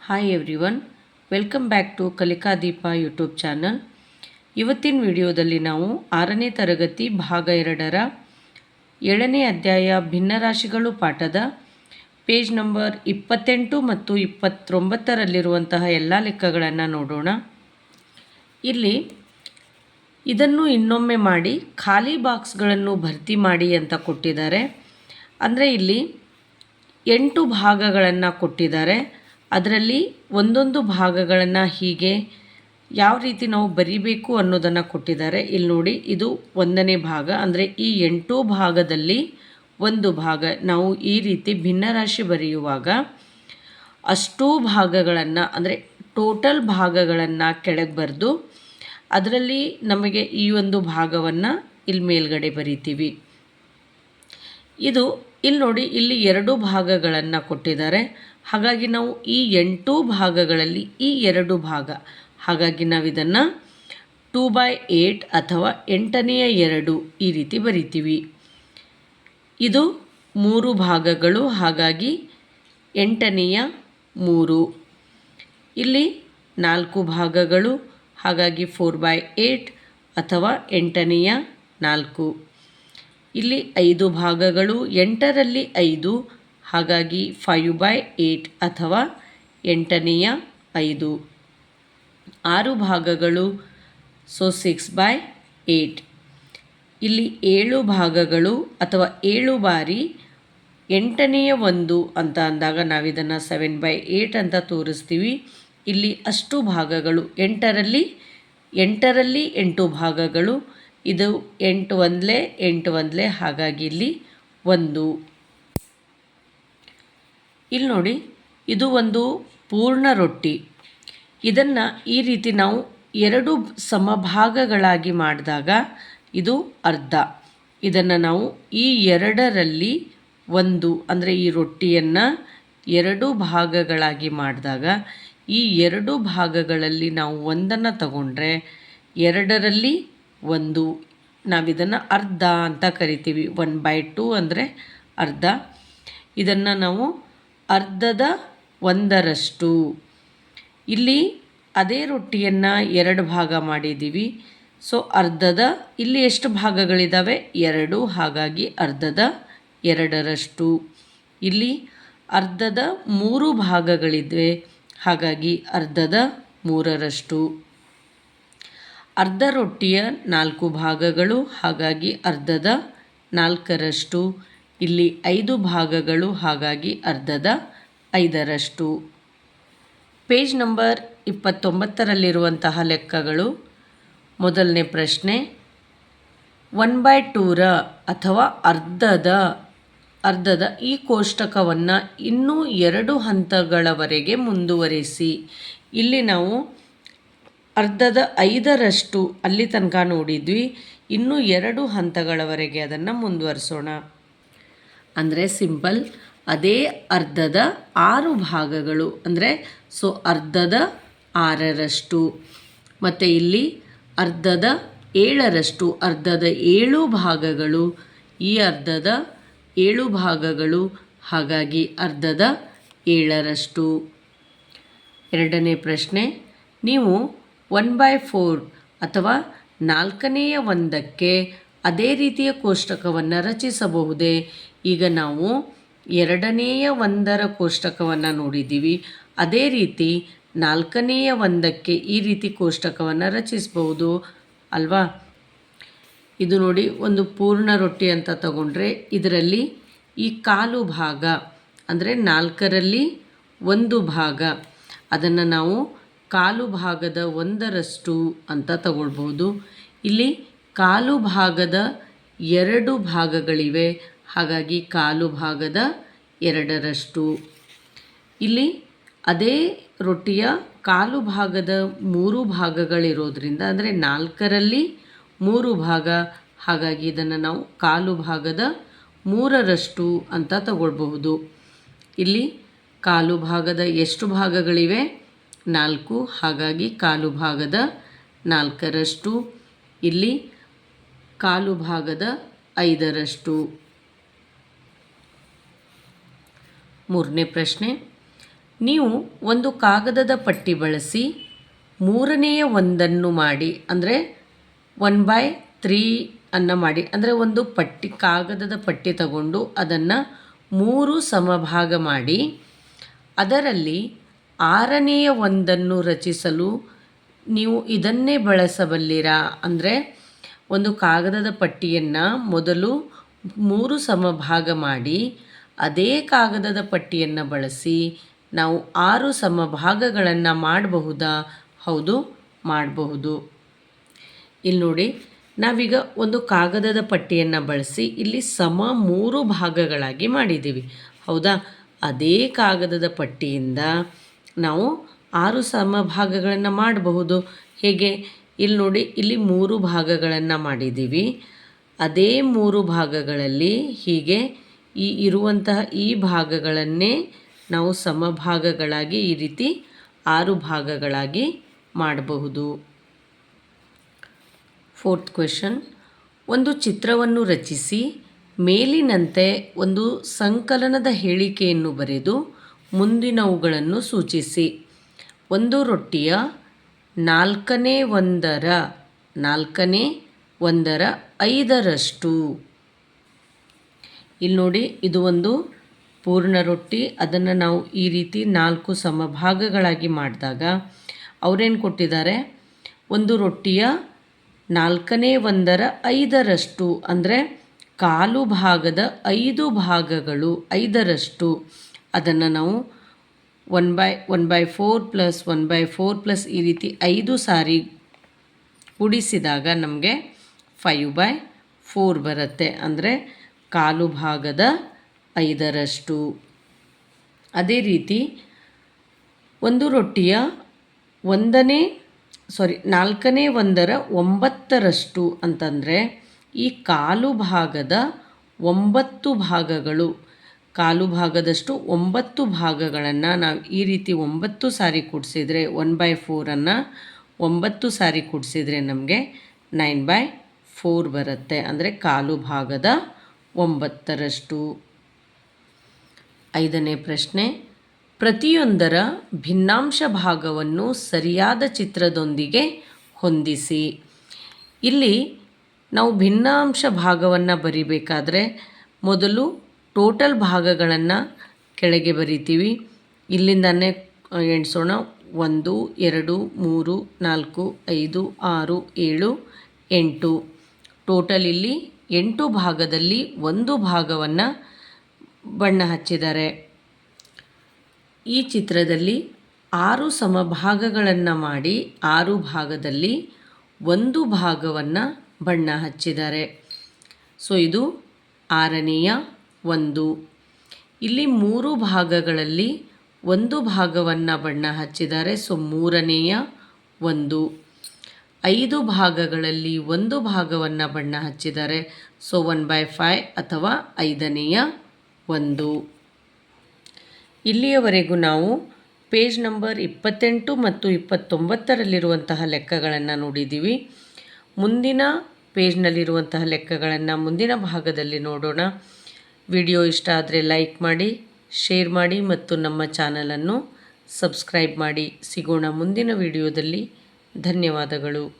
Hi everyone welcome back to Kalika Deepa YouTube channel ಇವತ್ತಿನ ವಿಡಿಯೋದಲ್ಲಿ ನಾವು ಆರನೇ ತರಗತಿ ಭಾಗ ಎರಡರ ಏಳನೇ ಅಧ್ಯಾಯ ಭಿನ್ನರಾಶಿಗಳು ಪಾಠದ ಪೇಜ್ ನಂಬರ್ ಇಪ್ಪತ್ತೆಂಟು ಮತ್ತು ಇಪ್ಪತ್ತೊಂಬತ್ತರಲ್ಲಿರುವಂತಹ ಎಲ್ಲ ಲೆಕ್ಕಗಳನ್ನು ನೋಡೋಣ. ಇಲ್ಲಿ ಇದನ್ನು ಇನ್ನೊಮ್ಮೆ ಮಾಡಿ ಖಾಲಿ ಬಾಕ್ಸ್ಗಳನ್ನು ಭರ್ತಿ ಮಾಡಿ ಅಂತ ಕೊಟ್ಟಿದ್ದಾರೆ. ಅಂದರೆ ಇಲ್ಲಿ ಎಂಟು ಭಾಗಗಳನ್ನು ಕೊಟ್ಟಿದ್ದಾರೆ. ಅದರಲ್ಲಿ ಒಂದೊಂದು ಭಾಗಗಳನ್ನು ಹೀಗೆ ಯಾವ ರೀತಿ ನಾವು ಬರಿಬೇಕು ಅನ್ನೋದನ್ನು ಕೊಟ್ಟಿದ್ದಾರೆ. ಇಲ್ಲಿ ನೋಡಿ, ಇದು ಒಂದನೇ ಭಾಗ. ಅಂದರೆ ಈ ಎಂಟು ಭಾಗದಲ್ಲಿ ಒಂದು ಭಾಗ. ನಾವು ಈ ರೀತಿ ಭಿನ್ನರಾಶಿ ಬರೆಯುವಾಗ ಅಷ್ಟೂ ಭಾಗಗಳನ್ನು, ಅಂದರೆ ಟೋಟಲ್ ಭಾಗಗಳನ್ನು ಕೆಳಗೆ ಬರೆದು ಅದರಲ್ಲಿ ನಮಗೆ ಈ ಒಂದು ಭಾಗವನ್ನು ಇಲ್ಲಿ ಮೇಲ್ಗಡೆ ಬರಿತೀವಿ. ಇದು, ಇಲ್ಲಿ ನೋಡಿ, ಇಲ್ಲಿ ಎರಡು ಭಾಗಗಳನ್ನು ಕೊಟ್ಟಿದ್ದಾರೆ. ಹಾಗಾಗಿ ನಾವು ಈ ಎಂಟು ಭಾಗಗಳಲ್ಲಿ ಈ ಎರಡು ಭಾಗ. ಹಾಗಾಗಿ ನಾವು ಇದನ್ನು ಟೂ ಬೈ ಏಟ್ ಅಥವಾ ಎಂಟನೆಯ ಎರಡು ಈ ರೀತಿ ಬರಿತೀವಿ. ಇದು ಮೂರು ಭಾಗಗಳು, ಹಾಗಾಗಿ ಎಂಟನೆಯ ಮೂರು. ಇಲ್ಲಿ ನಾಲ್ಕು ಭಾಗಗಳು, ಹಾಗಾಗಿ ಫೋರ್ ಬೈ ಏಟ್ ಅಥವಾ ಎಂಟನೆಯ ನಾಲ್ಕು. ಇಲ್ಲಿ ಐದು ಭಾಗಗಳು, ಎಂಟರಲ್ಲಿ ಐದು ಹಾಗಾಗಿ ಫೈವ್ ಬೈ ಏಟ್ ಅಥವಾ ಎಂಟನೆಯ ಐದು. ಆರು ಭಾಗಗಳು ಸೊ ಸಿಕ್ಸ್ ಬೈ ಏಟ್ ಇಲ್ಲಿ ಏಳು ಭಾಗಗಳು ಅಥವಾ ಏಳು ಬಾರಿ ಎಂಟನೆಯ ಒಂದು ಅಂತ ಅಂದಾಗ ನಾವಿದನ್ನು ಸೆವೆನ್ ಬೈ ಏಟ್ ಅಂತ ತೋರಿಸ್ತೀವಿ. ಇಲ್ಲಿ ಅಷ್ಟು ಭಾಗಗಳು, ಎಂಟರಲ್ಲಿ ಎಂಟರಲ್ಲಿ ಎಂಟು ಭಾಗಗಳು. ಇದು ಎಂಟು ಒಂದಲೇ ಎಂಟು ಒಂದಲೇ, ಹಾಗಾಗಿ ಇಲ್ಲಿ ಒಂದು. ಇಲ್ಲಿ ನೋಡಿ, ಇದು ಒಂದು ಪೂರ್ಣ ರೊಟ್ಟಿ. ಇದನ್ನು ಈ ರೀತಿ ನಾವು ಎರಡು ಸಮಭಾಗಗಳಾಗಿ ಮಾಡಿದಾಗ ಇದು ಅರ್ಧ. ಇದನ್ನು ನಾವು ಈ ಎರಡರಲ್ಲಿ ಒಂದು, ಅಂದರೆ ಈ ರೊಟ್ಟಿಯನ್ನು ಎರಡು ಭಾಗಗಳಾಗಿ ಮಾಡಿದಾಗ, ಈ ಎರಡು ಭಾಗಗಳಲ್ಲಿ ನಾವು ಒಂದನ್ನು ತಗೊಂಡ್ರೆ ಎರಡರಲ್ಲಿ ಒಂದು. ನಾವಿದನ್ನು ಅರ್ಧ ಅಂತ ಕರಿತೀವಿ. ಒನ್ ಬೈ ಟು ಅಂದರೆ ಅರ್ಧ. ಇದನ್ನು ನಾವು ಅರ್ಧದ ಒಂದರಷ್ಟು. ಇಲ್ಲಿ ಅದೇ ರೊಟ್ಟಿಯನ್ನು ಎರಡು ಭಾಗ ಮಾಡಿದ್ದೀವಿ. ಸೊ ಅರ್ಧದ, ಇಲ್ಲಿ ಎಷ್ಟು ಭಾಗಗಳಿದ್ದಾವೆ ಎರಡು, ಹಾಗಾಗಿ ಅರ್ಧದ ಎರಡರಷ್ಟು. ಇಲ್ಲಿ ಅರ್ಧದ ಮೂರು ಭಾಗಗಳಿವೆ ಹಾಗಾಗಿ ಅರ್ಧದ ಮೂರರಷ್ಟು. ಅರ್ಧ ರೊಟ್ಟಿಯ ನಾಲ್ಕು ಭಾಗಗಳು, ಹಾಗಾಗಿ ಅರ್ಧದ ನಾಲ್ಕರಷ್ಟು. ಇಲ್ಲಿ ಐದು ಭಾಗಗಳು ಹಾಗಾಗಿ ಅರ್ಧದ ಐದರಷ್ಟು. ಪೇಜ್ ನಂಬರ್ ಇಪ್ಪತ್ತೊಂಬತ್ತರಲ್ಲಿರುವಂತಹ ಲೆಕ್ಕಗಳು. ಮೊದಲನೇ ಪ್ರಶ್ನೆ, ಒನ್ ಬೈ ಟೂರ ಅಥವಾ ಅರ್ಧದ ಅರ್ಧದ ಈ ಕೋಷ್ಟಕವನ್ನು ಇನ್ನೂ ಎರಡು ಹಂತಗಳವರೆಗೆ ಮುಂದುವರಿಸಿ. ಇಲ್ಲಿ ನಾವು ಅರ್ಧದ ಐದರಷ್ಟು ಅಲ್ಲಿ ತನಕ ನೋಡಿದ್ವಿ. ಇನ್ನೂ ಎರಡು ಹಂತಗಳವರೆಗೆ ಅದನ್ನು ಮುಂದುವರಿಸೋಣ. ಅಂದರೆ ಸಿಂಪಲ್ ಅದೇ ಅರ್ಧದ ಆರು ಭಾಗಗಳು, ಅಂದರೆ ಸೊ ಅರ್ಧದ ಆರರಷ್ಟು. ಮತ್ತು ಇಲ್ಲಿ ಅರ್ಧದ ಏಳರಷ್ಟು, ಅರ್ಧದ ಏಳು ಭಾಗಗಳು, ಈ ಅರ್ಧದ ಏಳು ಭಾಗಗಳು, ಹಾಗಾಗಿ ಅರ್ಧದ ಏಳರಷ್ಟು. ಎರಡನೇ ಪ್ರಶ್ನೆ, ನೀವು ಒನ್ ಬೈ ಫೋರ್ ಅಥವಾ ನಾಲ್ಕನೆಯ ಒಂದಕ್ಕೆ ಅದೇ ರೀತಿಯ ಕೋಷ್ಟಕವನ್ನು ರಚಿಸಬಹುದೇ? ಈಗ ನಾವು ಎರಡನೆಯ ಒಂದರ ಕೋಷ್ಟಕವನ್ನು ನೋಡಿದ್ದೀವಿ. ಅದೇ ರೀತಿ ನಾಲ್ಕನೆಯ ಒಂದಕ್ಕೆ ಈ ರೀತಿ ಕೋಷ್ಟಕವನ್ನು ರಚಿಸಬಹುದು. ಅಲ್ವಾ? ಇದು ನೋಡಿ ಒಂದು ಪೂರ್ಣ ರೊಟ್ಟಿ ಅಂತ ತಗೊಂಡ್ರೆ ಇದರಲ್ಲಿ ಈ ಕಾಲು ಭಾಗ ಅಂದರೆ ನಾಲ್ಕರಲ್ಲಿ ಒಂದು ಭಾಗ. ಅದನ್ನು ನಾವು ಕಾಲು ಭಾಗದ ಒಂದರಷ್ಟು ಅಂತ ತಗೊಳ್ಬೋದು ಇಲ್ಲಿ ಕಾಲು ಭಾಗದ ಎರಡು ಭಾಗಗಳಿವೆ. ಹಾಗಾಗಿ ಕಾಲು ಭಾಗದ ಎರಡರಷ್ಟು. ಇಲ್ಲಿ ಅದೇ ರೊಟ್ಟಿಯ ಕಾಲು ಭಾಗದ ಮೂರು ಭಾಗಗಳಿರೋದ್ರಿಂದ, ಅಂದರೆ ನಾಲ್ಕರಲ್ಲಿ ಮೂರು ಭಾಗ, ಹಾಗಾಗಿ ಇದನ್ನು ನಾವು ಕಾಲು ಭಾಗದ ಮೂರರಷ್ಟು ಅಂತ ತಗೊಳ್ಬಹುದು. ಇಲ್ಲಿ ಕಾಲು ಭಾಗದ ಎಷ್ಟು ಭಾಗಗಳಿವೆ? ನಾಲ್ಕು, ಹಾಗಾಗಿ ಕಾಲು ಭಾಗದ ನಾಲ್ಕರಷ್ಟು. ಇಲ್ಲಿ ಕಾಲು ಭಾಗದ ಐದರಷ್ಟು. ಮೂರನೇ ಪ್ರಶ್ನೆ. ನೀವು ಒಂದು ಕಾಗದದ ಪಟ್ಟಿ ಬಳಸಿ ಮೂರನೆಯ ಒಂದನ್ನು ಮಾಡಿ, ಅಂದರೆ ಒನ್ ಬೈ ತ್ರೀ ಅನ್ನು ಮಾಡಿ, ಅಂದರೆ ಒಂದು ಪಟ್ಟಿ, ಕಾಗದದ ಪಟ್ಟಿ ತಗೊಂಡು ಅದನ್ನು ಮೂರು ಸಮಭಾಗ ಮಾಡಿ, ಅದರಲ್ಲಿ ಆರನೆಯ ಒಂದನ್ನು ರಚಿಸಲು ನೀವು ಇದನ್ನೇ ಬಳಸಬಲ್ಲಿರಾ? ಅಂದರೆ ಒಂದು ಕಾಗದದ ಪಟ್ಟಿಯನ್ನು ಮೊದಲು ಮೂರು ಸಮಭಾಗ ಮಾಡಿ ಅದೇ ಕಾಗದದ ಪಟ್ಟಿಯನ್ನು ಬಳಸಿ ನಾವು ಆರು ಸಮಭಾಗಗಳನ್ನು ಮಾಡಬಹುದಾ? ಹೌದು, ಮಾಡಬಹುದು. ಇಲ್ಲಿ ನೋಡಿ, ನಾವೀಗ ಒಂದು ಕಾಗದದ ಪಟ್ಟಿಯನ್ನು ಬಳಸಿ ಇಲ್ಲಿ ಸಮ ಮೂರು ಭಾಗಗಳಾಗಿ ಮಾಡಿದ್ದೀವಿ ಹೌದಾ? ಅದೇ ಕಾಗದದ ಪಟ್ಟಿಯಿಂದ ನಾವು ಆರು ಸಮಭಾಗಗಳನ್ನು ಮಾಡಬಹುದು. ಹೇಗೆ? ಇಲ್ಲಿ ನೋಡಿ, ಇಲ್ಲಿ ಮೂರು ಭಾಗಗಳನ್ನು ಮಾಡಿದ್ದೀವಿ ಅದೇ ಮೂರು ಭಾಗಗಳಲ್ಲಿ ಹೀಗೆ ಈ ಇರುವಂತಹ ಈ ಭಾಗಗಳನ್ನೇ ನಾವು ಸಮಭಾಗಗಳಾಗಿ ಈ ರೀತಿ ಆರು ಭಾಗಗಳಾಗಿ ಮಾಡಬಹುದು. ಫೋರ್ತ್ ಕ್ವೆಶನ್ ಒಂದು ಚಿತ್ರವನ್ನು ರಚಿಸಿ, ಮೇಲಿನಂತೆ ಒಂದು ಸಂಕಲನದ ಹೇಳಿಕೆಯನ್ನು ಬರೆದು ಮುಂದಿನವುಗಳನ್ನು ಸೂಚಿಸಿ. ಒಂದು ರೊಟ್ಟಿಯ ನಾಲ್ಕನೇ ಒಂದರ ನಾಲ್ಕನೇ ಒಂದರ ಐದರಷ್ಟು. ಇಲ್ಲಿ ನೋಡಿ, ಇದು ಒಂದು ಪೂರ್ಣ ರೊಟ್ಟಿ. ಅದನ್ನು ನಾವು ಈ ರೀತಿ ನಾಲ್ಕು ಸಮಭಾಗಗಳಾಗಿ ಮಾಡಿದಾಗ ಅವರೇನು ಕೊಟ್ಟಿದ್ದಾರೆ? ಒಂದು ರೊಟ್ಟಿಯ ನಾಲ್ಕನೇ ಒಂದರ ಐದರಷ್ಟು, ಅಂದರೆ ಕಾಲು ಭಾಗದ ಐದು ಭಾಗಗಳು ಐದರಷ್ಟು. ಅದನ್ನು ನಾವು one by one by four plus one by four plus ಈ ರೀತಿ ಐದು ಸಾರಿ ಕೂಡಿಸಿದಾಗ ನಮಗೆ ಫೈವ್ ಬೈ ಫೋರ್ ಬರುತ್ತೆ. ಅಂದರೆ ಕಾಲು ಭಾಗದ ಐದರಷ್ಟು. ಅದೇ ರೀತಿ ಒಂದು ರೊಟ್ಟಿಯ ಒಂದನೇ ಸಾರಿ ನಾಲ್ಕನೇ ಒಂದರ ಒಂಬತ್ತರಷ್ಟು ಅಂತಂದರೆ ಈ ಕಾಲು ಭಾಗದ ಒಂಬತ್ತು ಭಾಗಗಳು. ಕಾಲು ಭಾಗದಷ್ಟು ಒಂಬತ್ತು ಭಾಗಗಳನ್ನು ನಾವು ಈ ರೀತಿ ಒಂಬತ್ತು ಸಾರಿ ಕೂಡಿಸಿದರೆ ಒನ್ ಬೈ ಫೋರನ್ನು ಒಂಬತ್ತು ಸಾರಿ ಕೂಡಿಸಿದರೆ ನಮಗೆ ನೈನ್ ಬೈ ಫೋರ್ ಬರುತ್ತೆ. ಅಂದರೆ ಕಾಲು ಭಾಗದ ಒಂಬತ್ತರಷ್ಟು. ಐದನೇ ಪ್ರಶ್ನೆ, ಪ್ರತಿಯೊಂದರ ಭಿನ್ನಾಂಶ ಭಾಗವನ್ನು ಸರಿಯಾದ ಚಿತ್ರದೊಂದಿಗೆ ಹೊಂದಿಸಿ. ಇಲ್ಲಿ ನಾವು ಭಿನ್ನಾಂಶ ಭಾಗವನ್ನು ಬರಿಬೇಕಾದ್ರೆ ಮೊದಲು ಟೋಟಲ್ ಭಾಗಗಳನ್ನು ಕೆಳಗೆ ಬರಿತೀವಿ. ಇಲ್ಲಿಂದನೇ ಎಣಿಸೋಣ. ಒಂದು, ಎರಡು, ಮೂರು, ನಾಲ್ಕು, ಐದು, ಆರು, ಏಳು, ಎಂಟು. ಟೋಟಲ್ ಇಲ್ಲಿ ಎಂಟು ಭಾಗದಲ್ಲಿ ಒಂದು ಭಾಗವನ್ನು ಬಣ್ಣ ಹಚ್ಚಿದ್ದಾರೆ. ಈ ಚಿತ್ರದಲ್ಲಿ ಆರು ಸಮಭಾಗಗಳನ್ನು ಮಾಡಿ ಆರು ಭಾಗದಲ್ಲಿ ಒಂದು ಭಾಗವನ್ನು ಬಣ್ಣ ಹಚ್ಚಿದ್ದಾರೆ. ಸೊ, ಇದು ಆರನೆಯ ಒಂದು. ಇಲ್ಲಿ ಮೂರು ಭಾಗಗಳಲ್ಲಿ ಒಂದು ಭಾಗವನ್ನು ಬಣ್ಣ ಹಚ್ಚಿದ್ದಾರೆ. ಸೊ, ಮೂರನೆಯ ಒಂದು. ಐದು ಭಾಗಗಳಲ್ಲಿ ಒಂದು ಭಾಗವನ್ನು ಬಣ್ಣ ಹಚ್ಚಿದರೆ ಸೊ ಒನ್ ಬೈ ಫೈ ಅಥವಾ ಐದನೆಯ ಒಂದು. ಇಲ್ಲಿಯವರೆಗೂ ನಾವು ಪೇಜ್ ನಂಬರ್ ಇಪ್ಪತ್ತೆಂಟು ಮತ್ತು ಇಪ್ಪತ್ತೊಂಬತ್ತರಲ್ಲಿರುವಂತಹ ಲೆಕ್ಕಗಳನ್ನು ನೋಡಿದ್ದೀವಿ ಮುಂದಿನ ಪೇಜ್ನಲ್ಲಿರುವಂತಹ ಲೆಕ್ಕಗಳನ್ನು ಮುಂದಿನ ಭಾಗದಲ್ಲಿ ನೋಡೋಣ. ವಿಡಿಯೋ ಇಷ್ಟ ಆದರೆ ಲೈಕ್ ಮಾಡಿ ಶೇರ್ ಮಾಡಿ ಮತ್ತು ನಮ್ಮ ಚಾನಲನ್ನು ಸಬ್ಸ್ಕ್ರೈಬ್ ಮಾಡಿ. ಸಿಗೋಣ ಮುಂದಿನ ವಿಡಿಯೋದಲ್ಲಿ. ಧನ್ಯವಾದಗಳು.